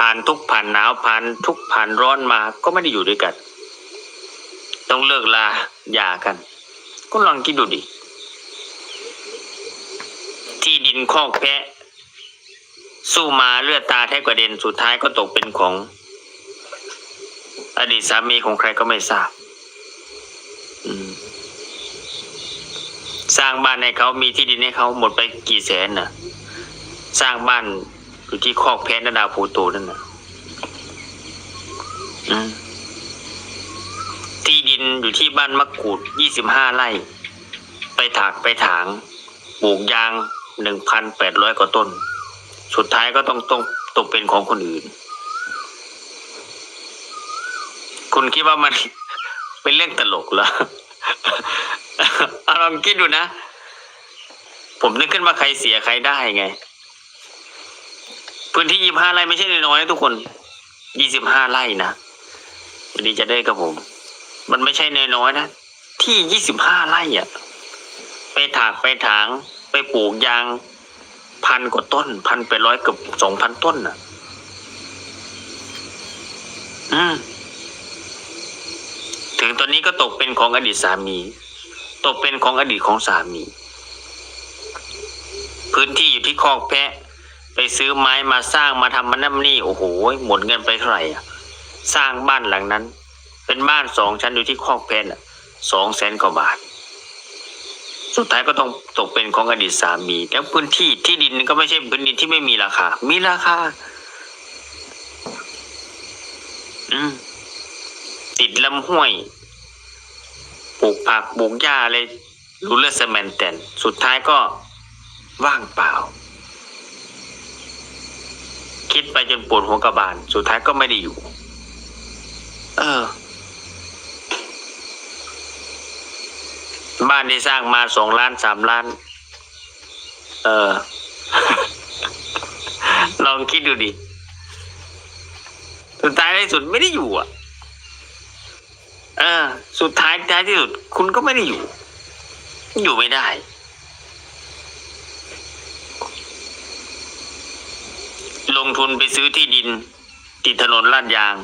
ผ่านทุกผ่านหนาวผ่านทุกผ่านร้อนมาก็ไม่ได้อยู่ด้วยกัน ต้องเลิกลาหย่ากัน ก็ลองคิดดูดิ ที่ดินคอกแพะ สู้มาเลือดตาแทบกระเด็นสุดท้ายก็ตกเป็นของ อดีตสามีของใครก็ไม่ทราบสร้างบ้านให้เขามีที่ดินให้เขาหมดไปกี่แสนน่ะ สร้างบ้าน อยู่ที่คอกแพนาดาวภูโตนั่นน่ะที่ดินอยู่ที่บ้านมะกรูดยี่สิบห้าไร่ ไปถากไปถางปลูกยางหนึ่งพันแปดร้อยกว่าต้น สุดท้ายก็ต้องต้องตกเป็นของคนอื่น คุณคิดว่ามันเป็นเรื่องตลกเหรอลองคิดดูนะ ผมนึกขึ้นว่าใครเสียใครได้ไง พื้นที่ยี่ห้าไร่ไม่ใช่น้อยๆนะทุกคนยี่สิบห้าไร่นะวันนี้จะได้กับผม มันไม่ใช่น้อยๆนะที่ยี่สิบห้าไร่อะไปถากไปถาง ไปปลูกยางพันกว่าต้น พันไปร้อยเกือบสองพันต้นอะ อืม ถึงตอนนี้ก็ตกเป็นของอดีตสามี ตกเป็นของอดีตของสามี พื้นที่อยู่ที่คอกแพะ ซื้อไม้มาสร้างมาทำมันนั่นนี่โอ้โหหมดเงินไปเท่าไหร่สร้างบ้านหลังนั้น เป็นบ้านสองชั้นอยู่ที่คอกแพนสองแสนกว่าบาท สุดท้ายก็ต้องตกเป็นของอดีตสามีแล้วพื้นที่ที่ดินก็ไม่ใช่พื้นดินที่ไม่มีราคา มีราคา อืมติดลำห้วยปลูกผักปลูกหญ้าอะไรรูเลอร์สแมนแตนสุดท้ายก็ว่างเปล่า คิดไปจนปวดหัวกระบาล สุดท้ายก็ไม่ได้อยู่ เออ บ้านที่สร้างมาสองล้านสามล้าน เออ ลองคิดดูดิ สุดท้ายในที่สุดไม่ได้อยู่อะ เออ สุดท้ายท้ายที่สุด คุณก็ไม่ได้อยู่ อยู่ไม่ได้ ลงทุนไปซื้อที่ดิน ติดถนนลาดยาง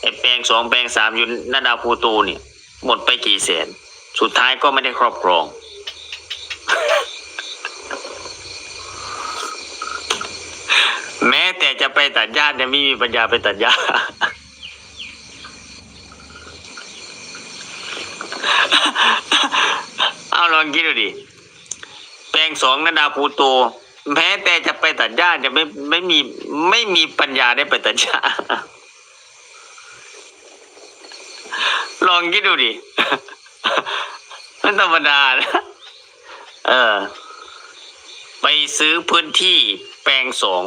ไอแปลงสองแปลงสามอยู่นาดาวพูโตเนี่ยหมดไปกี่แสน สุดท้ายก็ไม่ได้ครอบครอง แม้แต่จะไปตัดหญ้ายังไม่มีปัญญาไปตัดหญ้าเอาลองคิดดูดิ แปลงสองนาดาวพูโต แม้แต่จะไปตัดหญ้าจะไม่ไม่มีไม่มีปัญญาได้ไปตัดหญ้าลองคิดดูดิมันธรรมดานะเออ ไปซื้อพื้นที่แปลงสอง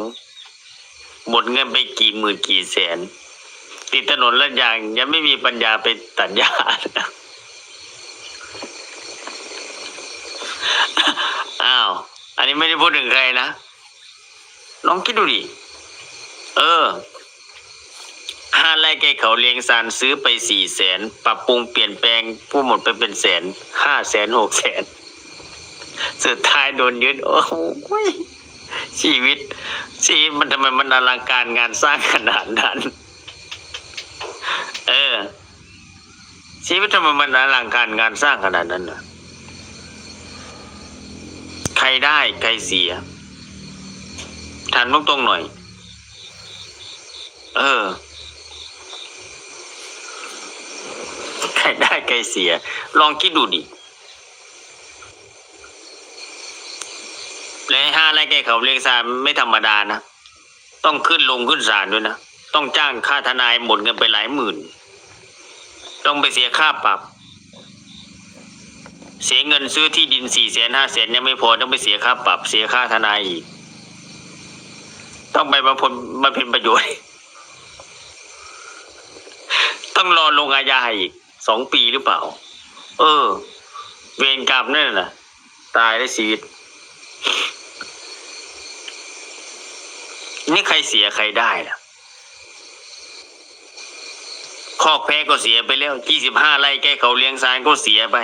หมดเงินไปกี่หมื่นกี่แสน ติดถนนละยางยังไม่มีปัญญาไปตัดหญ้าอ้าว อันนี้ไม่ได้พูดถึงใครนะลองคิดดูดิเออห้าไร่แกเขาเลี้ยงซานซื้อไปสี่แสนปรับปรุงเปลี่ยนแปลงผู้หมดไปเป็นแสนห้าแสนหกแสนสุดท้ายโดนยึดโอ้โหชีวิต ชีวิตมันทำไมมันอลังการงานสร้างขนาดนั้น เออ ชีวิตทำไมมันอลังการงานสร้างขนาดนั้นน่ะ ใครได้ใครเสียถามตรงๆหน่อย เออ ใครได้ใครเสีย ลองคิดดูดิและห้าไร่แกเขาเรียกซานไม่ธรรมดานะ ต้องขึ้นลงขึ้นศาลด้วยนะ ต้องจ้างค่าทนายหมดเงินไปหลายหมื่น ต้องไปเสียค่าปรับ เสียเงินซื้อที่ดินสี่แสนห้าแสนยังไม่พอต้องไปเสียค่าปรับเสียค่าทนายอีก ต้องไปบำเพ็ญบำเพ็ญประโยชน์ ต้องรอลงอาญาอีกสองปีหรือเปล่า เออ เวรกรรมนั่นน่ะ ตายได้ชีวิต นี่ใครเสียใครได้ล่ะคอกแพ้ก็เสียไปแล้วยี่สิบห้าไร่แกเขาเลี้ยงซานก็เสียไป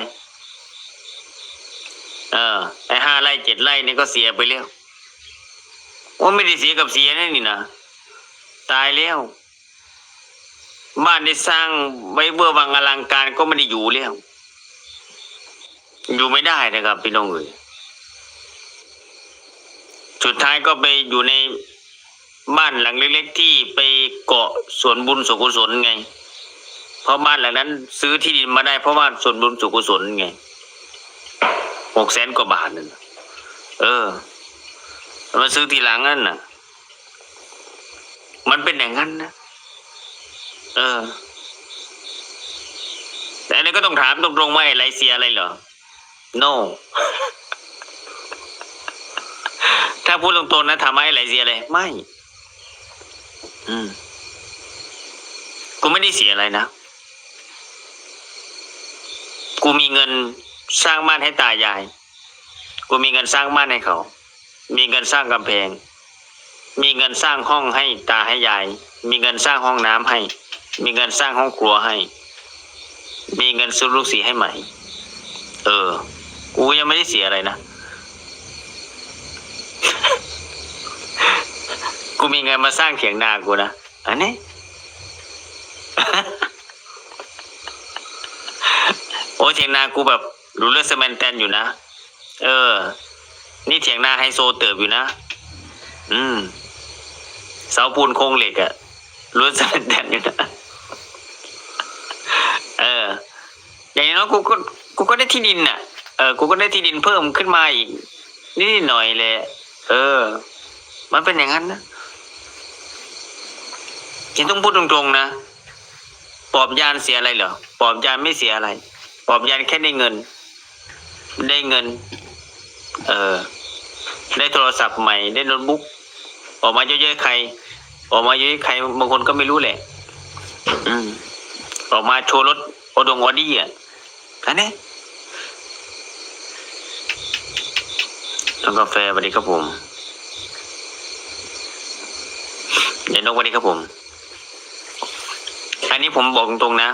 เออไอห้าไร่เจ็ดไร่นี่ก็เสียไปแล้วว่าไม่ได้เสียกับเสียนั่นนี่นะตายแล้วบ้านที่สร้างไว้เบื่อวังอลังการก็ไม่ได้อยู่แล้วอยู่ไม่ได้นะครับพี่น้องเอ๋ยสุดท้ายก็ไปอยู่ในบ้านหลังเล็กๆที่ไปเกาะสวนบุญสุกุศลไง เพราะบ้านหลังนั้น ซื้อที่ดินมาได้เพราะว่าสวนบุญสุกุศลไง หกแสนกว่าบาทนั่นน่ะเออมาซื้อทีหลังนั่นน่ะ มันเป็นอย่างนั้นนะเออ แต่อันนี้ก็ต้องถามตรงๆว่าอะไรเสียอะไรเหรอ no ถ้าพูดตรงๆนะถามอะไรเสียอะไรไม่ อืมกูไม่ได้เสียอะไรนะ กูมีเงิน สร้างบ้านให้ตายาย กูมีเงินสร้างบ้านให้เขา มีเงินสร้างกำแพง มีเงินสร้างห้องให้ตาให้ยาย มีเงินสร้างห้องน้ำให้ มีเงินสร้างห้องครัวให้ มีเงินซื้อลูกสีให้ใหม่ เออ กูยังไม่ได้เสียอะไรนะ กูมีเงินมาสร้างเถียงนากูนะ อันนี้โอ้เถียงนากูแบบ รูเลอร์สแมนแตนอยู่นะ เออ นี่เถียงหน้าไฮโซเติบอยู่นะ อืม เสาปูนโครงเหล็กอะรูเลอร์สแมนแตนอยู่นะ เออ อย่างน้อยกูก็กูก็ได้ที่ดินน่ะเออ กูก็ได้ที่ดินเพิ่มขึ้นมาอีกนิดหน่อยเลย เออ มันเป็นอย่างนั้นนะจริงต้องพูดตรงๆนะ ปอบยานเสียอะไรเหรอ ปอบยานไม่เสียอะไร ปอบยานแค่ได้เงิน ได้เงิน เออได้โทรศัพท์ใหม่ได้โน้ตบุ๊กออกมาเยอะๆใคร ออกมาเยอะๆใครบางคนก็ไม่รู้แหละ อืม ออกมาโชว์รถโอดงอดี้อะอันนี้ต้องกาแฟสวัสดีครับผมเดี๋ยวนกสวัสดีครับผม อันนี้ผมบอกตรงนะ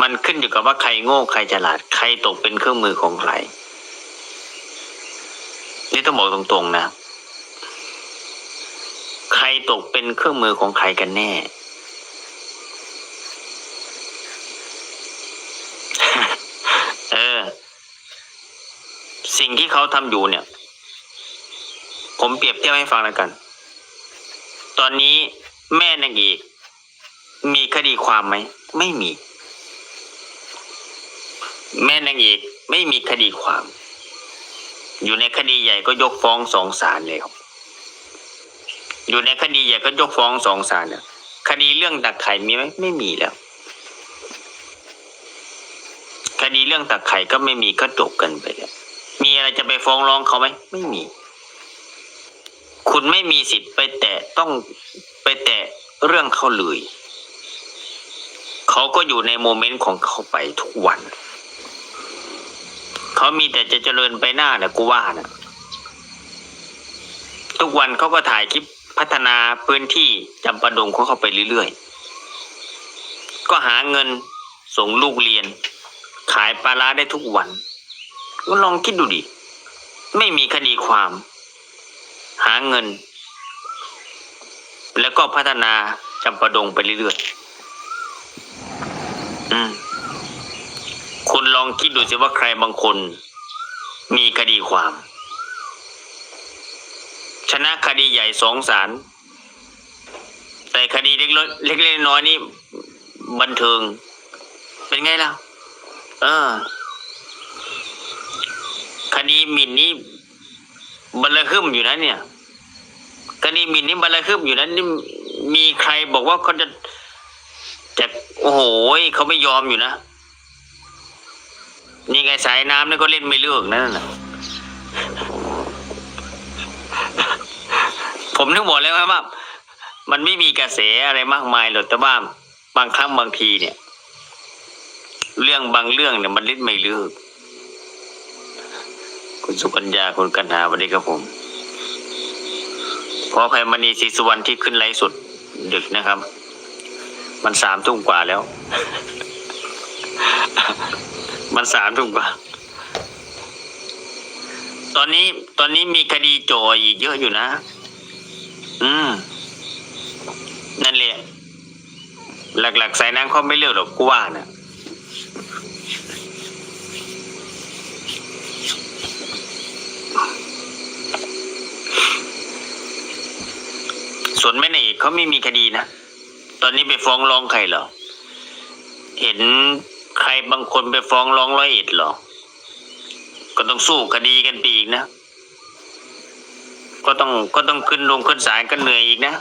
มันขึ้นอยู่กับว่าใครโง่ใครฉลาด ใครตกเป็นเครื่องมือของใคร ต้องบอกตรงๆนะ ใครตกเป็นเครื่องมือของใครกันแน่ เออ สิ่งที่เขาทำอยู่เนี่ย ผมเปรียบเทียบให้ฟังแล้วกัน ตอนนี้แม่นางเอกมีคดีความไหม ไม่มี แม่นางเอกไม่มีคดีความ อยู่ในคดีใหญ่ก็ยกฟ้องสองศาลเลยครับอยู่ในคดีใหญ่ก็ยกฟ้องสองศาลแล้วคดีเรื่องตักไข่มีไหมไม่มีแล้ว คดีเรื่องตักไข่ก็ไม่มีก็จบกันไปแล้วมีอะไรจะไปฟ้องร้องเขาไหมไม่มี คุณไม่มีสิทธิ์ไปแตะต้องไปแตะเรื่องเขาเลยเขาก็อยู่ในโมเมนต์ของเขาไปทุกวัน เขามีแต่จะเจริญไปหน้าเนะกูว่านะทุกวันเขาก็ถ่ายคลิปพัฒนาพื้นที่จำปาดงของเขาไปเรื่อยๆ ก็หาเงินส่งลูกเรียน ขายปลาร้าได้ทุกวันก็ลองคิดดูดิ ไม่มีคดีความ หาเงิน แล้วก็พัฒนาจำปาดงไปเรื่อยๆ อืม คุณลองคิดดูสิว่าใครบางคน มีคดีความ ชนะคดีใหญ่สองศาลแต่คดีเล็กๆเล็กๆน้อยนี่บันเทิง เป็นไงล่ะ เออ คดีหมิ่นนี่บันละขึ้มอยู่นะเนี่ยคดีหมิ่นนี่บันละขึ้มอยู่นะนี่มีใครบอกว่าเขาจะจะโอ้โหเขาไม่ยอมอยู่นะ นี่ไงสายน้ำนี่ก็เล่นไม่เลือกนั่นน่ะผมนึกบอกแล้วว่า มันไม่มีกระแสอะไรมากมายหรอกแต่ว่าบางครั้งบางทีเนี่ย เรื่องบางเรื่องเนี่ยมันเล่นไม่เลือกคุณสุกัญญาคุณกันหาวัสดีครับผมขอภัยมณีศรีสุวรรณที่ขึ้นไลฟ์สดดึกนะครับ มันสามทุ่มกว่าแล้ว มันสามทุ่มกว่าตอนนี้ตอนนี้มีคดีโจอยอีกเยอะอยู่นะ อืม นั่นแหละ หลักๆสายนางเขาไม่เลือกหรอกกูว่านะส่วนแม่นายเอกเขาไม่มีคดีนะ ตอนนี้ไปฟ้องร้องใครเหรอ เห็น ใครบางคนไปฟ้องร้องร้อยเอ็ดหรอ ก็ต้องสู้คดีกันไปอีกนะ ก็ต้องก็ต้องขึ้นลงขึ้นศาลกันเหนื่อยอีกนะ